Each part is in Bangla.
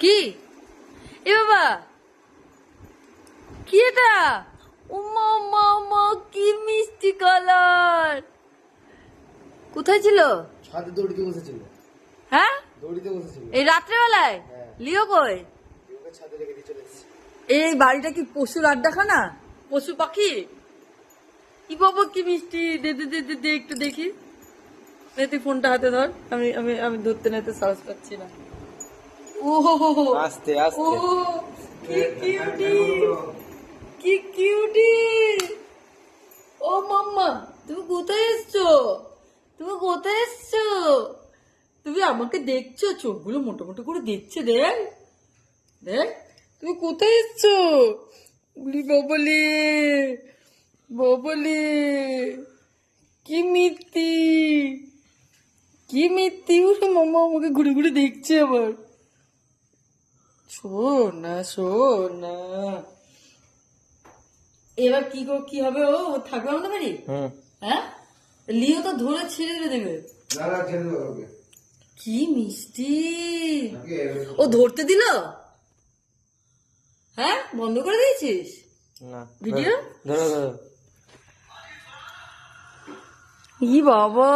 কি? এ বাবা! কি এটা? উমা উমা উমা কি মিষ্টি কালার! কোথায় ছিল? ছাদে দড়িতে বসেছিল। হ্যাঁ? দড়িতে বসেছিল। এই রাত্রেবেলায়? হ্যাঁ। লিও কই? ছাদে রেখে দিয়ে চলে এসেছি এই বাড়িটা কি পশুর আড্ডাখানা? পশু পাখি? কি বাবা কি মিষ্টি! দে দে দে একটু দেখি। তুই ফোনটা হাতে ধর। আমি আমি আমি ধরতে নিতে সাহস পাচ্ছি না। ও হো হো হো। আস্তে ও কি কিউটি কি কিউটি ও মাম্মা তুমি কোথায় এসছো? তুমি কোথায় এসছো? তুমি আমাকে দেখছ চোখগুলো মোটা মোটা করে দেখছে দেখ। দেখ তুমি কোথায় এসছো? বলি বাবলি বাবলি কি মিথ্যি কি মিথ্যি উঠে মামা আমাকে ঘুরে ঘুরে দেখছে আবার। শোন না শোন। না এবার কি গো কি হবে ও? থাকবে আমাদের বাড়ি? হ্যাঁ? লিও তো ধরে ছিঁড়ে দেবে না না ছেড়ে দেবো ওকে। কি মিষ্টি। ও ধরতে দিল? হ্যাঁ? বন্ধ করে দিয়েছিস? না। ভিডিও? ধরো ধরো। ই বাবা।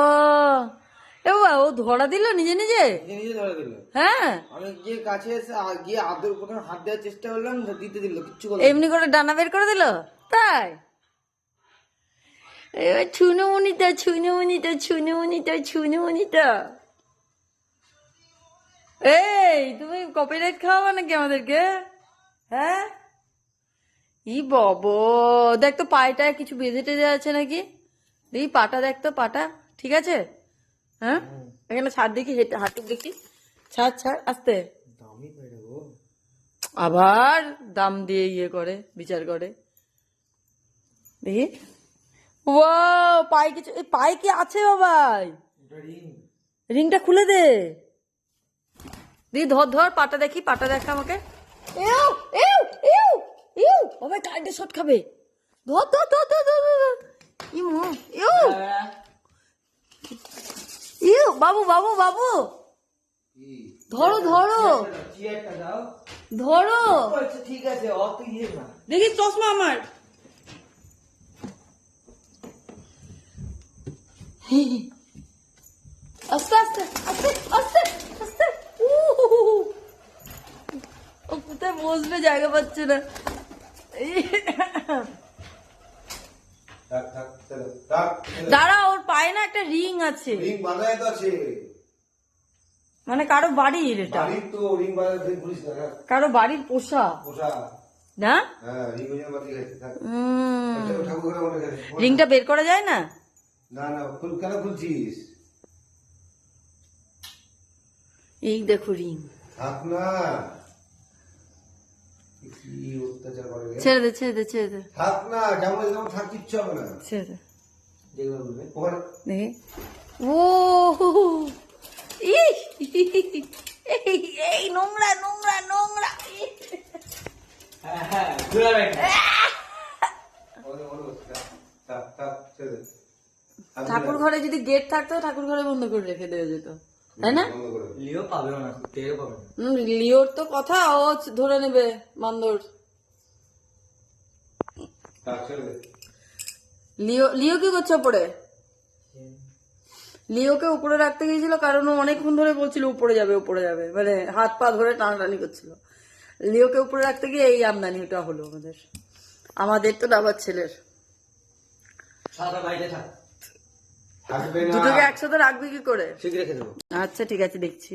এ বাবা ও ধরা দিল নিজে নিজে? নিজে নিজে ধরে দিল। হ্যাঁ? আমি গিয়ে কাছে এসে আ- গিয়ে আদর হাত দেওয়ার চেষ্টা করলাম দিতে দিল কিচ্ছু করল এমনি করে ডানা বের করে দিল? তাই? এবার ছুনুমুনিটা ছুনুমুনিটা ছুনুমুনিটা ছুনুমুনিটা এই তুমি কপিরাইট খাওয়াবা নাকি আমাদেরকে? হ্যাঁ? ই বব দেখ তো পায়েটায় কিছু বেঁধে টেঁধে আছে নাকি? এই পাটা দেখ তো পাটা ঠিক আছে? হ্যাঁ? এখানে ছাড় দেখি হেঁটে হাঁটুক দেখি। ছাড় ছাড় আস্তে। আবার দাম দিয়ে ইয়ে করে বিচার করে। দেখি। ও পায়ে কিছু পায়ে কি আছে বাবাই রিংটা খুলে দে। দি ধর ধর পাটা দেখি পাটা দেখ আমাকে। এউ এউ এউ এউ। বাবা কারেন্টের শট খাবে। ধর ধর ধর ধর ধর ধর, ধর। ইমু এউ ইউ বাবু বাবু বাবু। ধরো ধরো। ধরো। ঠিক আছে অত ইয়ে না দেখি চশমা আমার। আস্তে আস্তে আস্তে আস্তে আস্তে। ও কোথায় বসবে, জায়গা পাচ্ছে না। দাঁড়া ওর পায়ে না একটা রিং আছে। রিং বাঁধাই তো আছে। মানে কারও বাড়ির এটা। বাড়ির তো রিং পুলিশ না থাক কারও বাড়ির পোষা। পোষা। না? হ্যাঁ রিংটা বের করা যায় না? না না কেন খুলছিস? এই দেখো রিং। থাক না কি অত্যাচার করে রে? ছেড়ে দে ছেড়ে দে ছেড়ে দে। থাক না যেমন যেমন থাক কিচ্ছু হবে না। ছেড়ে দে। দেখবে বলবে। ওখানে। দেখি। ও এই নোংরা নোংরা নোংরা! হ্যাঁ হ্যাঁ ঠাকুর ঘরে যদি গেট থাকতো ঠাকুর ঘরে বন্ধ করে রেখে দেওয়া যেত। তাই না। লিও পাবে না টেরও পাবে হুম, লিওর তো কথা ও ধরে নেবে বান্দর। লিও লিও কি করছে উপরে লিওকে উপরে রাখতে গিয়েছিল কারণ ও অনেকক্ষণ ধরে বলছিল উপরে যাবে উপরে যাবে। মানে হাত পা ধরে টানাটানি করছিল। লিওকে উপরে রাখতে গিয়ে এই আমদানিটা হলো আমাদের। আমাদের তো ডাবার ছেলের। সাদা বাইরে থাক। দুটোকে একসাথে রাখবি কি করে? আচ্ছা ঠিক আছে দেখছি।